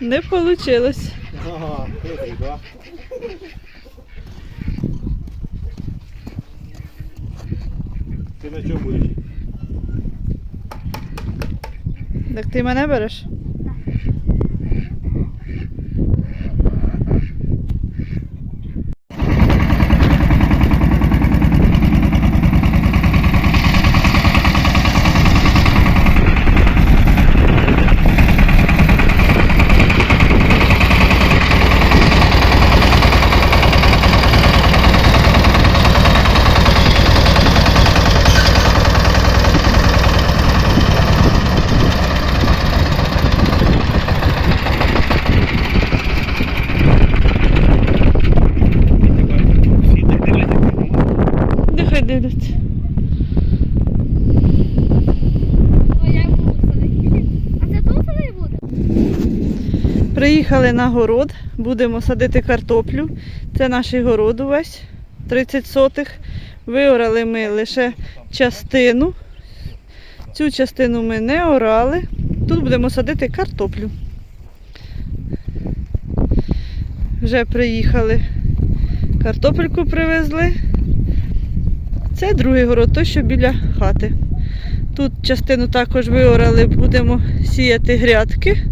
Не вийшло. Ага. Ти на чому будеш? Так ти мене береш? Всі так дивляться. Нехай дивляться. А я буду садити. А це тут садити буде? Приїхали на город, будемо садити картоплю. Це наш город увесь, 30 сотих. Виорали ми лише частину. Цю частину ми не орали. Тут будемо садити картоплю. Вже приїхали. Картопельку привезли. Це другий город, той, що біля хати. Тут частину також виорали, будемо сіяти грядки.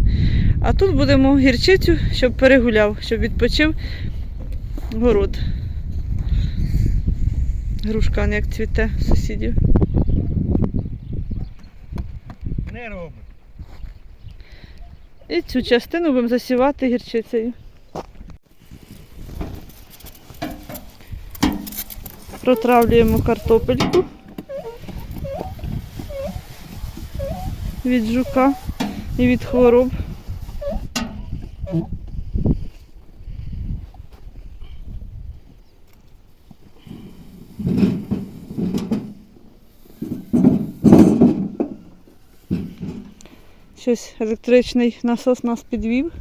А тут будемо гірчицю, щоб перегуляв, щоб відпочив город. Грушка он як цвіте сусідів. Не робить. І цю частину будемо засівати гірчицею. Протравлюємо картопельку від жука і від хвороб. Щось електричний насос нас підвів.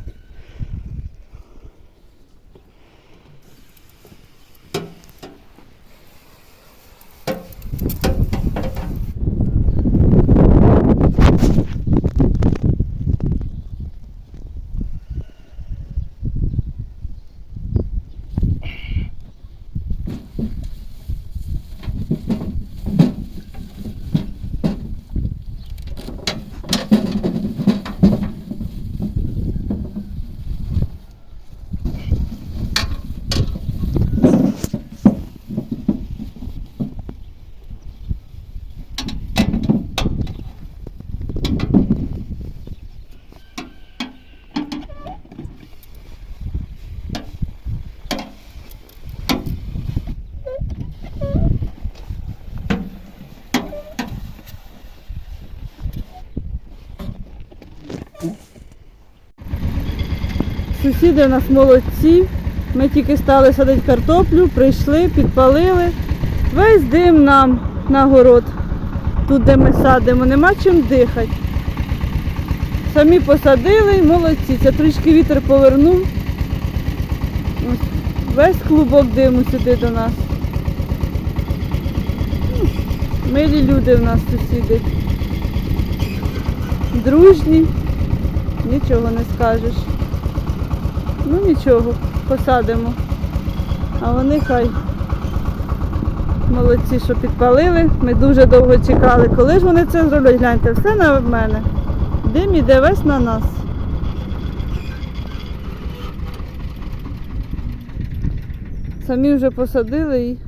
Сусіди у нас молодці. Ми тільки стали садити картоплю, прийшли, підпалили. Весь дим нам на город. Тут, де ми садимо, нема чим дихати. Самі посадили, молодці. Це трішки вітер повернув. Ось Весь клубок диму сюди до нас. Милі люди в нас сусіди. Дружні, нічого не скажеш. Ну нічого, посадимо. А вони хай молодці, що підпалили. Ми дуже довго чекали. Коли ж вони це зроблять? Гляньте, все на мене. Дим іде весь на нас. Самі вже посадили і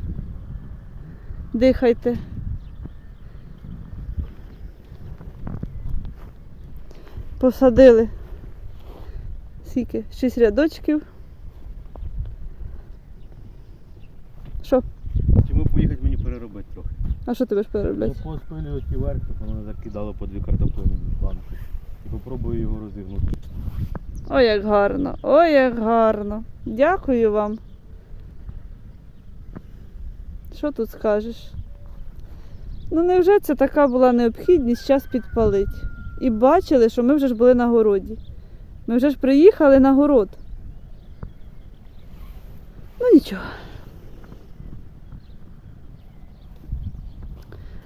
дихайте. Посадили скільки? Шість рядочків. Що? Чому поїхати мені переробити трохи? А що ти будеш переробляти? Ну, поспилювати ті верхи, воно закидало по дві картоплини банки. І попробую його розігнути. Ой, як гарно, ой, як гарно. Дякую вам. Що тут скажеш? Ну невже це така була необхідність час підпалити? І бачили, що ми вже ж були на городі. Ми вже ж приїхали на город. Ну нічого.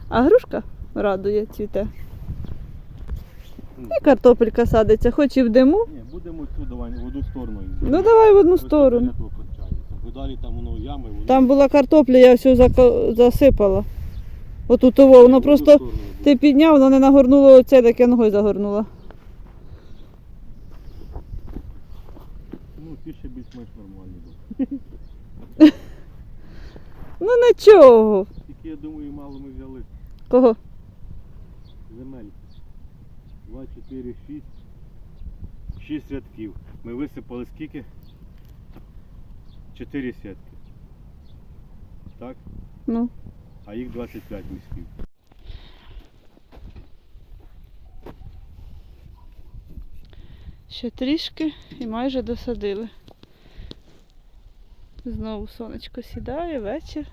А грушка радує цвіте. І картопелька садиться, хоч і в диму. Ні, будемо цю давай в одну сторону. Ну давай в одну сторону. далі там воно ями, воно Там була картопля, я все засипала. Отут того, воно просто ти підняв, воно не нагорнуло оце, так я ногою загорнула. Ті ще більш-менш нормальні були. Ну нічого. Тільки я думаю, мало ми взяли Кого? земель. 2, 4, 6. 6 рядків. Ми висипали скільки? 4 сітки. Так? Ну. А їх 25 міськів. Ще трішки і майже досадили. Знову сонечко сідає, вечір.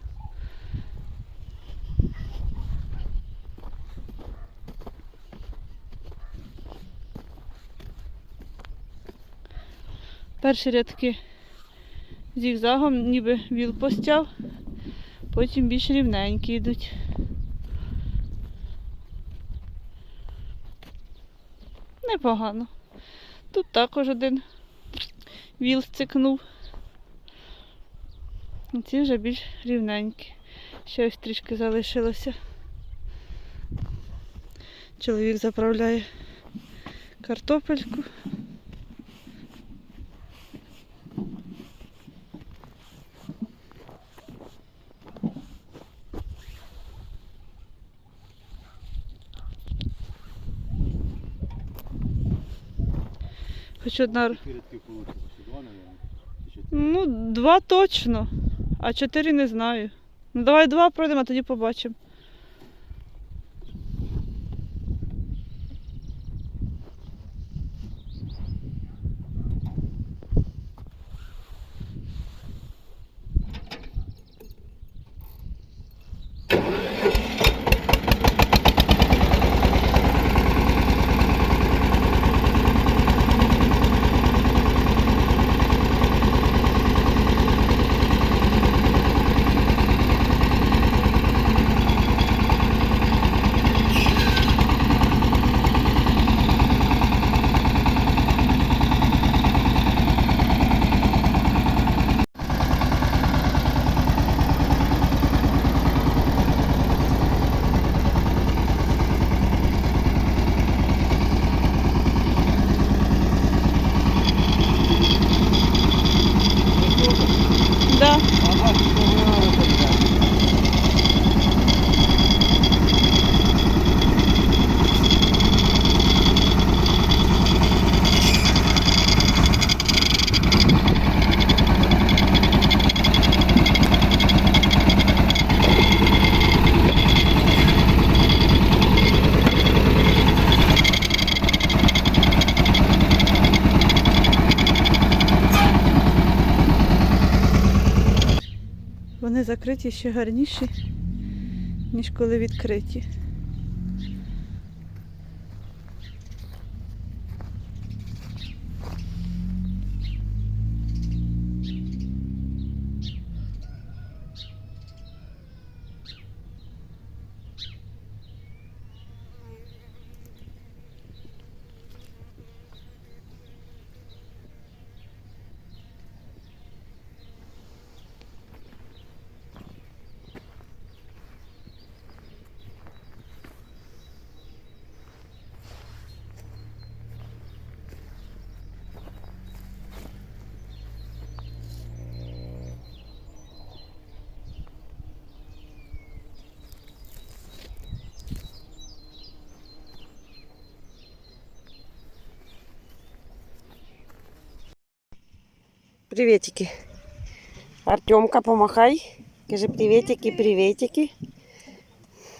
Перші рядки зігзагом, ніби віл постяв, потім більш рівненькі йдуть. Непогано. Тут також один віл стикнув. Ці вже більш рівненькі. Ще ось трішки залишилося. Чоловік заправляє картопельку. Хоч одна Скільки рядків вийшло? Ще два, мабуть? Чи ще одна. Ну, два точно, а чотири не знаю. Ну давай два пройдемо, а тоді побачимо. Да. Вони закриті ще гарніші, ніж коли відкриті. Приветики. Артемка, помахай. Кажи приветики, приветики.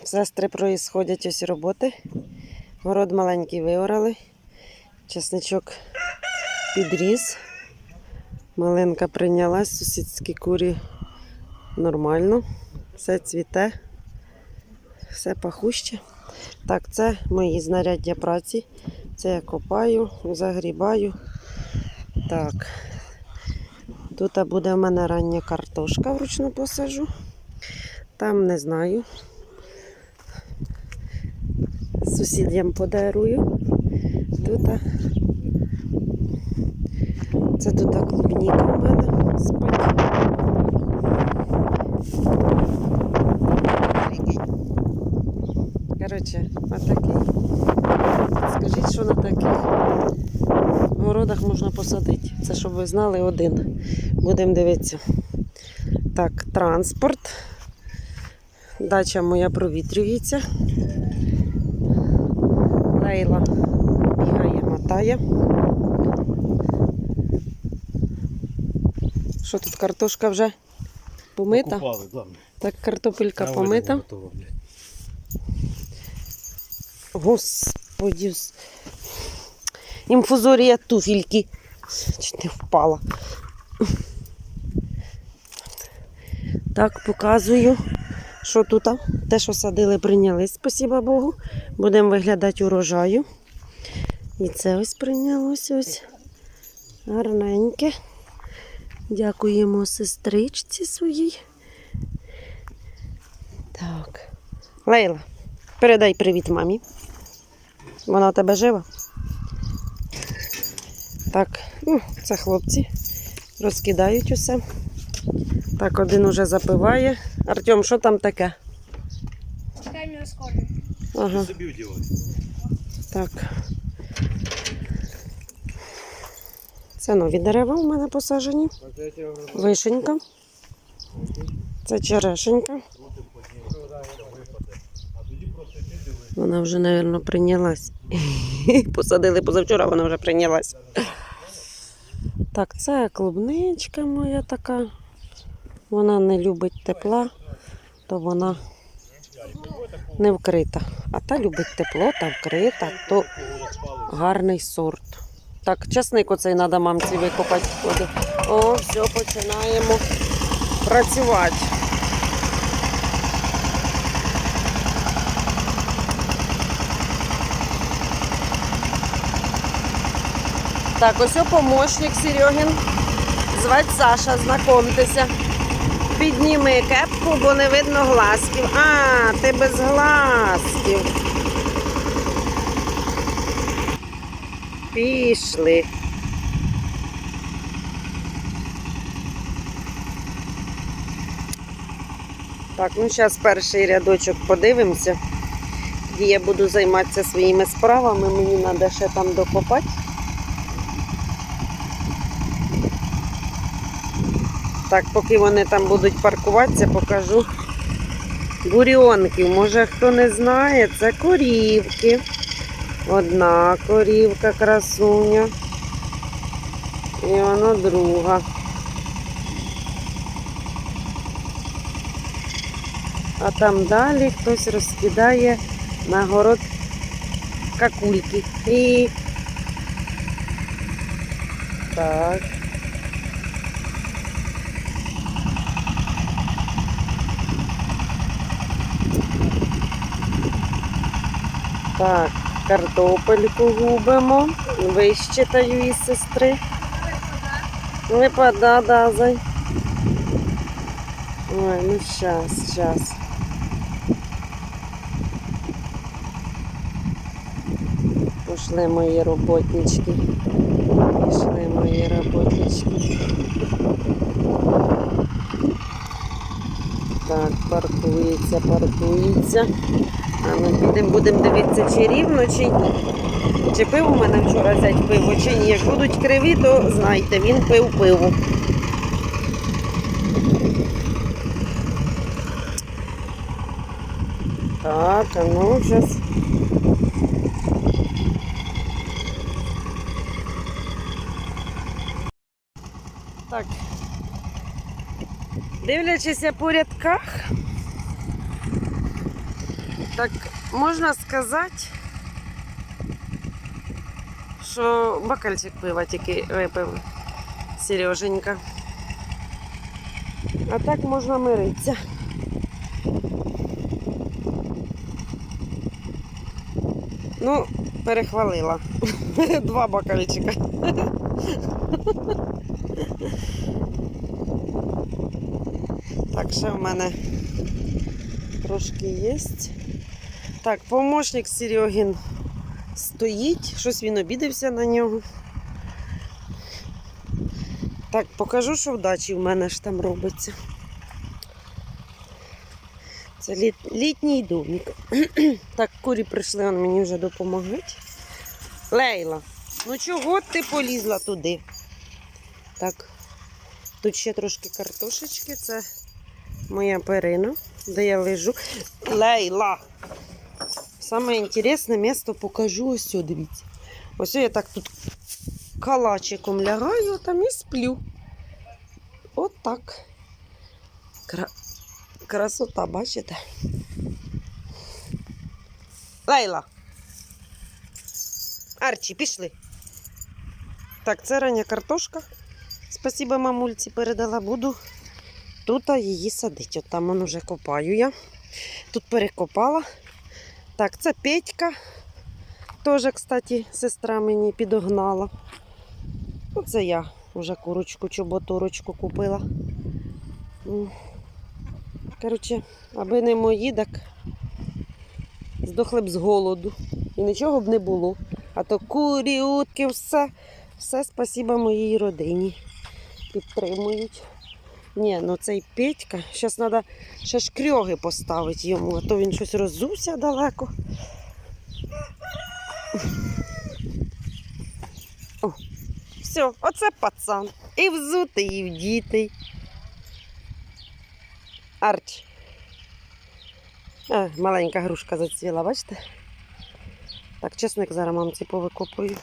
Сестри проїсходять ось роботи. Город маленький виорали. Чесничок підріс. Малинка прийнялась, сусідські курі нормально. Все цвіте, все пахуще. Так, це мої знаряддя праці. Це я копаю, загрібаю. Так, Тут буде в мене рання картошка вручну посажу. Там не знаю. Сусідям подарую. Тут. Це тут клубніка у мене спить. Коротше, отакий. Скажіть, що на таких городах можна посадити. Це щоб ви знали один. Будемо дивитися. Так, транспорт. Дача моя провітрюється. Лейла бігає, мотає. Що тут картошка вже помита? Покупали. Так, картопелька На помита. готова, блядь. Інфузорія туфельки. Чуть не впала. Так, показую, що тут. Те, що садили, прийняли, спасіба Богу. Будемо виглядати урожаю. І це ось прийнялося ось гарненьке. Дякуємо сестричці своїй. Так. Лейла, передай привіт мамі. Вона у тебе жива? Так, ну, це хлопці розкидають усе. Так, один уже запиває. Артем, що там таке? Чекай мене. Ага, Собі так. Це нові дерева у мене посаджені. Вишенька. Це черешенька. Вона вже, мабуть, прийнялась. Посадили позавчора, вона вже прийнялась. Так, це клубничка моя така. Вона не любить тепла, то вона не вкрита. А та любить тепло та вкрита, то гарний сорт. Так, часник оцей треба мамці викопати. О, все, починаємо працювати. Так, ось о помощник Серегін. Звать Саша, знакомтеся. Підніми кепку, бо не видно глазків. А, ти без глазків. Пішли. Так, ну зараз перший рядочок подивимося. Я буду займатися своїми справами. Мені треба ще там докопати. Так, поки вони там будуть паркуватися, покажу бурьонків. Може хто не знає, це корівки. Одна корівка красуня. І вона друга. А там далі хтось розкидає на город какульки. І так. Так, картопельку губимо. Вищитаю із сестри. Випада, да, зай. Ой, ну щас, щас. Пішли мої роботнички. Пішли мої роботнички. Так, паркується, паркується. А підемо, будемо дивитися, чи рівно, чи ні. Чи пив у мене вчора взять пиво, чи ні. Як будуть криві, то знайте, він пив пиво. Так, а ну зараз. Так. Дивлячися по рядках, так можна сказати, що бакальчик пива тільки випив Сереженька. А так можна миритися. Ну, перехвалила. Два бокальчика. Так, ще в мене трошки є. Так, помощник Серегін стоїть, щось він обідався на нього. Так, покажу, що в дачі в мене ж там робиться. Це літ, літній домик. так, курі прийшли, он мені вже допомагають. Лейла, ну чого ти полізла туди? Так, тут ще трошки картошечки, це моя перина, де я лежу. Лейла! Саме інтересне місто покажу ось сюди, дивіться. Ось я так тут калачиком лягаю, там і сплю. От так. Кра... Красота, бачите? Лейла. Арчі, пішли. Так, це рання картошка. Спасибо мамульці передала. Буду тут її садити. От там вон уже копаю я. Тут перекопала. Так, це Петька. Теж, кстати, сестра мені підогнала. Оце я вже курочку чоботурочку купила. Коротше, аби не мої, здохли б з голоду. І нічого б не було. А то курі, утки, все, все спасіба моїй родині. Підтримують. Ні, ну цей Петька, зараз треба ще шкрьоги поставити йому, а то він щось роззувся далеко. О, все, оце пацан. І взутий, і вдітий. Арч. А, маленька грушка зацвіла, бачите? Так, чесник зараз мамці повикопую.